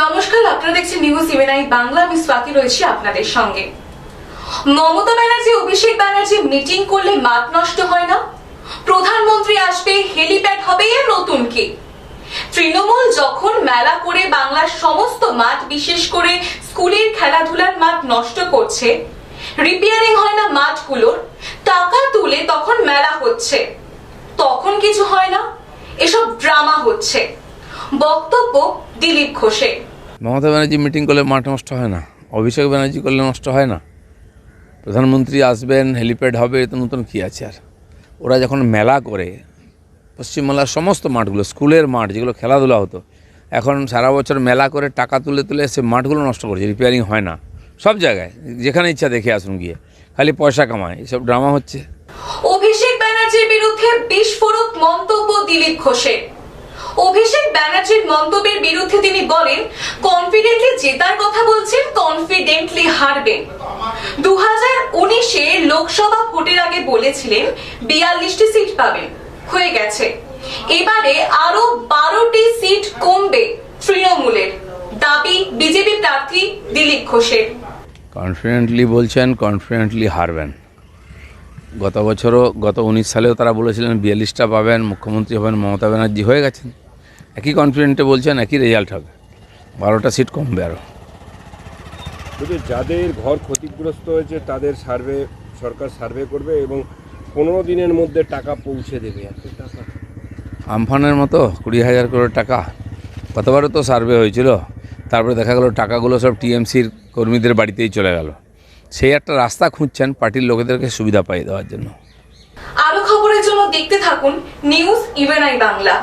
নমস্কার, আপনারা দেখছেন নিউজ ইভেনাই বাংলা। আমি স্বাতি রয়েছি আপনাদের সঙ্গে। মমতা ব্যানার্জি, অভিষেক ব্যানার্জি মিটিং করলে মাঠ নষ্ট হয় না? প্রধানমন্ত্রী আসবে হেলিপ্যাড হবে এর নতুন কি? তৃণমূল যখন মেলা করে বাংলার সমস্ত মাঠ, বিশেষ করে স্কুলের খেলাধুলার মাঠ নষ্ট করছে রিপেয়ারিং হয় না মাঠগুলোর, টাকা তুলে তখন মেলা হচ্ছে। তখন কিছু হয় না, এসব ড্রামা হচ্ছে। বক্তব্য দিলীপ ঘোষের মমতা ব্যানার্জি মিটিং করলে মাঠ নষ্ট হয় না। অভিষেক ব্যানার্জি করলে নষ্ট হয় না। প্রধানমন্ত্রী আসবেন হেলিপ্যাড হবে এতে নতুন কী আছে আর। ওরা যখন মেলা করে পশ্চিমবাংলার সমস্ত মাঠগুলো স্কুলের মাঠ যেগুলো খেলাধুলা হতো এখন সারা বছর মেলা করে টাকা তুলে তুলে সে মাঠগুলো নষ্ট করছে রিপেয়ারিং হয় না। সব জায়গায় যেখানে ইচ্ছা দেখে আসুন গিয়ে। খালি পয়সা কামায় এসব ড্রামা হচ্ছে। অভিষেক ব্যানার্জির বিরুদ্ধে বিস্ফোরক মন্তব্য দিলীপ ঘোষের ব্যানার্জির মন্তব্যের বিরুদ্ধে তিনি বলেন কনফিডেন্টলি জেতার কথা বলছেন কনফিডেন্টলি হারবেন। দু হাজার উনিশে লোকসভা ভোটের আগে বলেছিলেন, বিয়াল্লিশটি সিট পাবেন। হয়ে গেছে। এবারে আরও বারোটি সিট কমবে তৃণমূলের, দাবি বিজেপি প্রার্থী দিলীপ ঘোষের। কনফিডেন্টলি বলছেন কনফিডেন্টলি হারবেন। গত বছরও, গত উনিশ সালেও তারা বলেছিলেন, বিয়াল্লিশটা পাবেন, মুখ্যমন্ত্রী হবেন মমতা ব্যানার্জি। হয়ে গেছেন একই কনফিডেন্টে বলছেন একই রেজাল্ট হবে। বারোটা সিট কমবে আরও কিন্তু যাদের ঘর ক্ষতিগ্রস্ত হয়েছে তাদের সার্ভে সরকার সার্ভে করবে এবং পনেরো দিনের মধ্যে টাকা পৌঁছে দেবে। এত আমফানের মতো কুড়ি হাজার করে টাকা। গতবারও তো সার্ভে হয়েছিল। তারপরে দেখা গেল টাকাগুলো সব টিএমসির কর্মীদের বাড়িতেই চলে গেল। সেই একটা রাস্তা খুঁজছেন পার্টির লোকেদেরকে সুবিধা পাই দেওয়ার জন্য। আরও খবরের জন্য দেখতে থাকুন নিউজ ইভেন আই বাংলা